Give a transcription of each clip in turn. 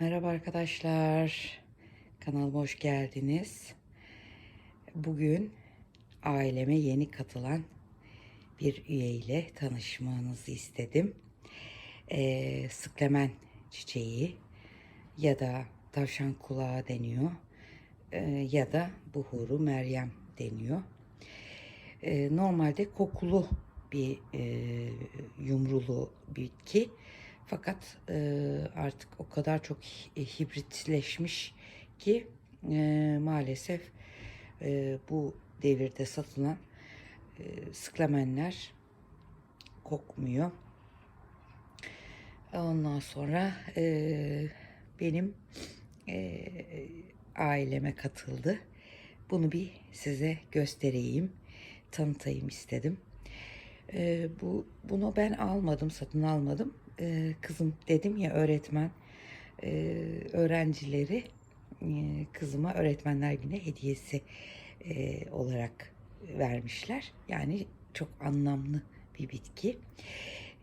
Merhaba arkadaşlar. Kanalıma hoş geldiniz. Bugün aileme yeni katılan bir üye ile tanışmanızı istedim. Ee, sıklemen çiçeği ya da tavşan kulağı deniyor. Ee, ya da buhuru Meryem deniyor. Ee, normalde kokulu bir e, yumrulu bitki. Fakat e, artık o kadar çok hi- hibritleşmiş ki e, maalesef e, bu devirde satılan e, sıklamenler kokmuyor. Ondan sonra e, benim e, aileme katıldı. Bunu bir size göstereyim, tanıtayım istedim. Ee, bu bunu ben almadım, satın almadım. Ee, kızım dedim ya öğretmen e, öğrencileri e, kızıma öğretmenler günü hediyesi e, olarak vermişler. Yani çok anlamlı bir bitki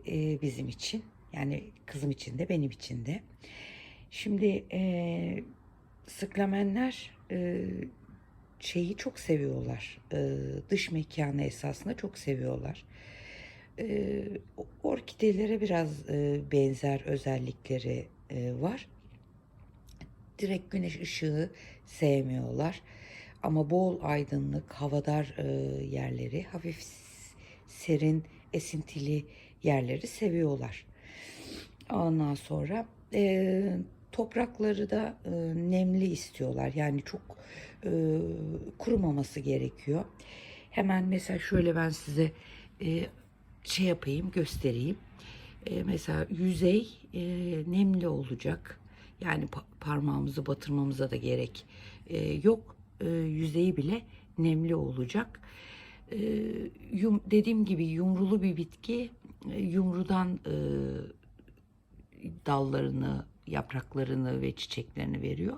e, bizim için. Yani kızım için de benim için de. Şimdi e, sıklamenler e, şeyi çok seviyorlar. E, dış mekanı esasında çok seviyorlar. E, orkidelere biraz e, benzer özellikleri e, var. Direkt güneş ışığı sevmiyorlar. Ama bol aydınlık, havadar e, yerleri, hafif serin, esintili yerleri seviyorlar. Ondan sonra e, toprakları da e, nemli istiyorlar. Yani çok e, kurumaması gerekiyor. Hemen mesela şöyle ben size e, şey yapayım, göstereyim. E, mesela yüzey e, nemli olacak. Yani pa- parmağımızı batırmamıza da gerek e, yok. E, yüzeyi bile nemli olacak. E, yum, dediğim gibi yumrulu bir bitki e, yumrudan e, dallarını, yapraklarını ve çiçeklerini veriyor.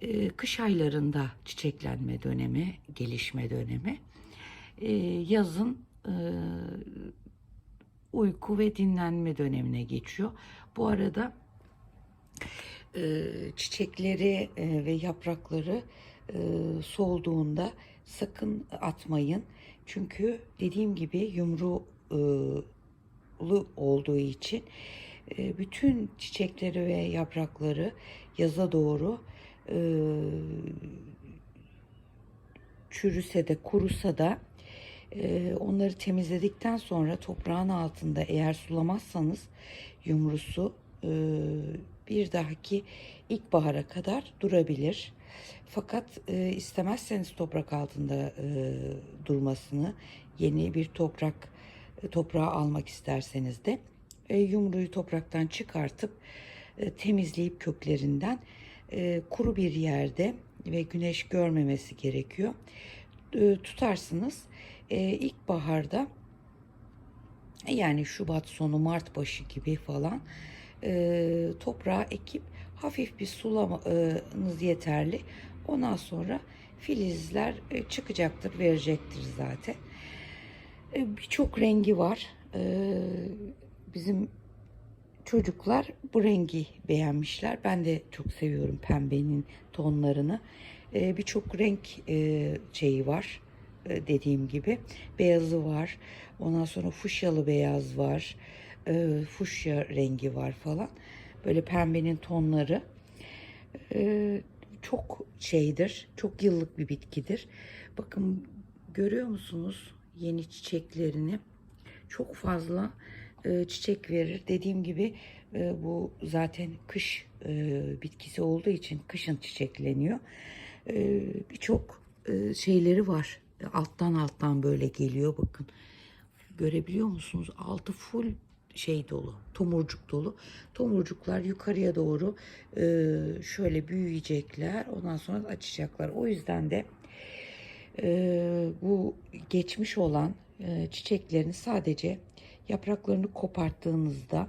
Ee, kış aylarında çiçeklenme dönemi, gelişme dönemi. Ee, yazın e, uyku ve dinlenme dönemine geçiyor. Bu arada e, çiçekleri e, ve yaprakları solduğunda sakın atmayın. Çünkü dediğim gibi yumruğu olduğu için bütün çiçekleri ve yaprakları yaza doğru çürüse de kurusa da e, onları temizledikten sonra toprağın altında eğer sulamazsanız yumrusu e, bir dahaki ilkbahara kadar durabilir. Fakat e, istemezseniz toprak altında e, durmasını yeni bir toprak e, toprağı almak isterseniz de yumruyu topraktan çıkartıp temizleyip köklerinden kuru bir yerde ve güneş görmemesi gerekiyor. Tutarsınız. E, ilkbaharda yani Şubat sonu Mart başı gibi falan e, toprağa ekip hafif bir sulamanız yeterli. Ondan sonra filizler e, çıkacaktır, verecektir zaten. E, Birçok rengi var. E, bizim çocuklar bu rengi beğenmişler. Ben de çok seviyorum pembenin tonlarını. E, Birçok renk e, şeyi var dediğim gibi. Beyazı var. Ondan sonra fuşyalı beyaz var. E, fuşya rengi var falan. Böyle pembenin tonları. E, çok şeydir. Çok yıllık bir bitkidir. Bakın görüyor musunuz yeni çiçeklerini? Çok fazla e, çiçek verir. Dediğim gibi e, bu zaten kış e, bitkisi olduğu için kışın çiçekleniyor. E, Birçok e, şeyleri var. Alttan alttan böyle geliyor bakın. Görebiliyor musunuz? Altı full şey dolu, tomurcuk dolu. Tomurcuklar yukarıya doğru e, şöyle büyüyecekler. Ondan sonra açacaklar. O yüzden de e, bu geçmiş olan e, çiçeklerini sadece yapraklarını koparttığınızda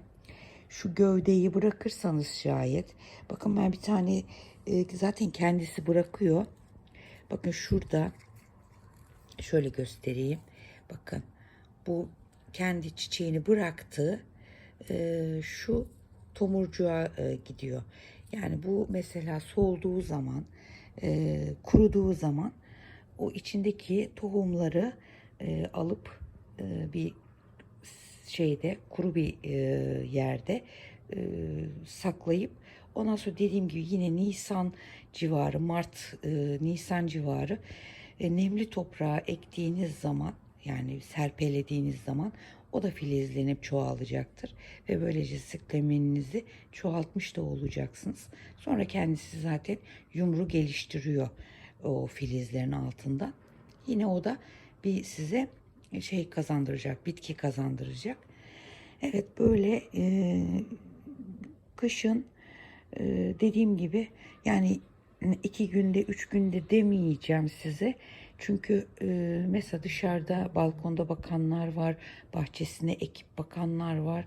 şu gövdeyi bırakırsanız şayet bakın ben bir tane e, zaten kendisi bırakıyor. Bakın şurada şöyle göstereyim. Bakın bu kendi çiçeğini bıraktı. Ee, şu tomurcuğa e, gidiyor. Yani bu mesela solduğu zaman, e, kuruduğu zaman o içindeki tohumları e, alıp e, bir şeyde kuru bir e, yerde e, saklayıp ondan sonra dediğim gibi yine Nisan civarı Mart e, Nisan civarı e, nemli toprağa ektiğiniz zaman yani serpelediğiniz zaman o da filizlenip çoğalacaktır ve böylece sıklemeninizi çoğaltmış da olacaksınız. Sonra kendisi zaten yumru geliştiriyor o filizlerin altında. Yine o da bir size şey kazandıracak, bitki kazandıracak. Evet böyle e, kışın e, dediğim gibi yani iki günde, üç günde demeyeceğim size. Çünkü e, mesela dışarıda balkonda bakanlar var, bahçesine ekip bakanlar var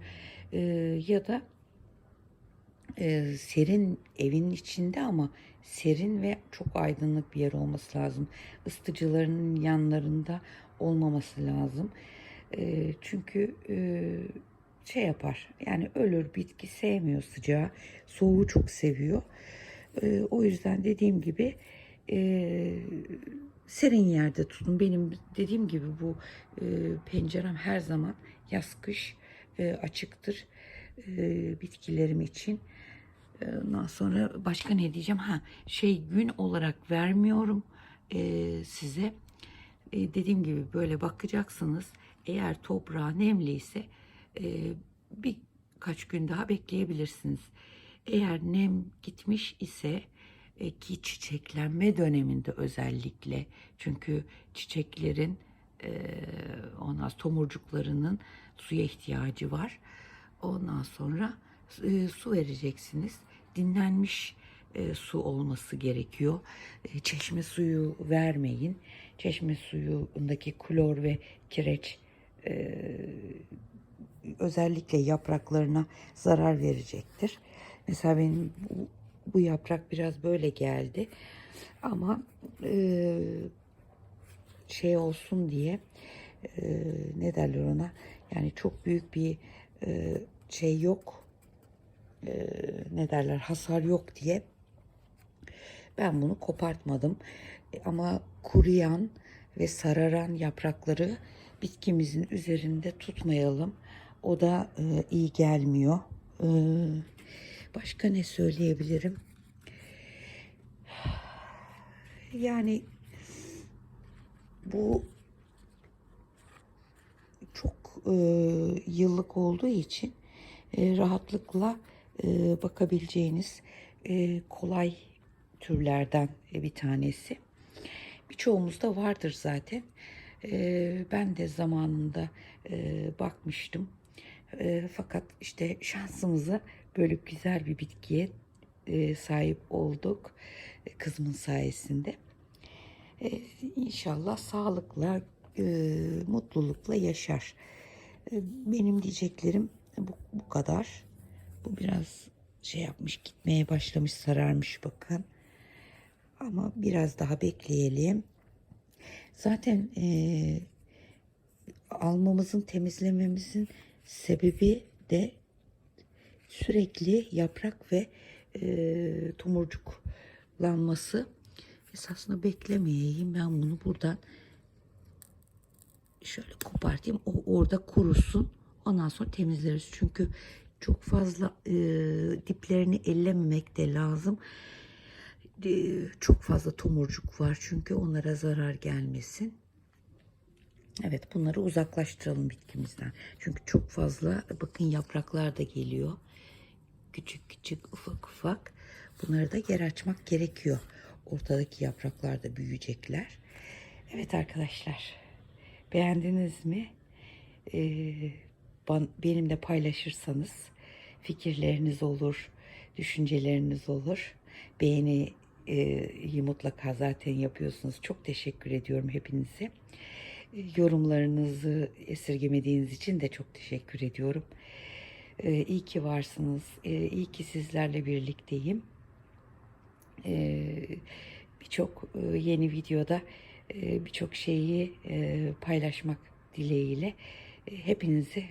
E, ya da e, serin evin içinde ama serin ve çok aydınlık bir yer olması lazım. Isıtıcıların yanlarında olmaması lazım. E, çünkü e, şey yapar yani ölür bitki sevmiyor sıcağı soğuğu çok seviyor. E, o yüzden dediğim gibi e, serin yerde tutun. Benim dediğim gibi bu e, pencerem her zaman yaz kış e, açıktır e, bitkilerim için. E, Ondan sonra başka ne diyeceğim? Ha şey gün olarak vermiyorum e, size. E, dediğim gibi böyle bakacaksınız. Eğer toprağı nemliyse e, birkaç gün daha bekleyebilirsiniz. Eğer nem gitmiş ise e, ki çiçeklenme döneminde özellikle çünkü çiçeklerin e, ondan tomurcuklarının suya ihtiyacı var. Ondan sonra e, su vereceksiniz. Dinlenmiş e, su olması gerekiyor. E, çeşme suyu vermeyin. Çeşme suyundaki klor ve kireç e, özellikle yapraklarına zarar verecektir. Mesela benim bu, bu yaprak biraz böyle geldi. Ama e, şey olsun diye e, ne derler ona? Yani çok büyük bir e, şey yok. E, ne derler? Hasar yok diye. Ben bunu kopartmadım. E, ama kuruyan ve sararan yaprakları bitkimizin üzerinde tutmayalım. O da e, iyi gelmiyor. E, başka ne söyleyebilirim yani bu çok e, yıllık olduğu için e, rahatlıkla e, bakabileceğiniz e, kolay türlerden bir tanesi. Birçoğumuzda vardır zaten. E, ben de zamanında e, bakmıştım. E, fakat işte şansımıza böyle güzel bir bitkiye e, sahip olduk e, kızımın sayesinde. E, inşallah sağlıkla, e, mutlulukla yaşar. E, benim diyeceklerim bu, bu kadar. Bu biraz şey yapmış, gitmeye başlamış, sararmış bakın. Ama biraz daha bekleyelim. Zaten e, almamızın, temizlememizin sebebi de sürekli yaprak ve e, tomurcuklanması. Esasında beklemeyeyim. Ben bunu buradan şöyle kopartayım. O orada kurusun. Ondan sonra temizleriz. Çünkü çok fazla e, diplerini ellememek de lazım. E, çok fazla tomurcuk var çünkü onlara zarar gelmesin. Evet bunları uzaklaştıralım bitkimizden. Çünkü çok fazla bakın yapraklar da geliyor. Küçük küçük ufak ufak. Bunları da yer açmak gerekiyor. Ortadaki yapraklar da büyüyecekler. Evet arkadaşlar. Beğendiniz mi? Ee, benimle paylaşırsanız fikirleriniz olur, düşünceleriniz olur. Beğeni e, mutlaka zaten yapıyorsunuz. Çok teşekkür ediyorum hepinize. Yorumlarınızı esirgemediğiniz için de çok teşekkür ediyorum. E, iyi ki varsınız. E, iyi ki sizlerle birlikteyim. E, birçok e, yeni videoda e, birçok şeyi e, paylaşmak dileğiyle hepinizi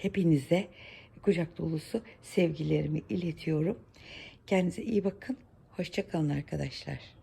hepinize kucak dolusu sevgilerimi iletiyorum. Kendinize iyi bakın. Hoşçakalın arkadaşlar.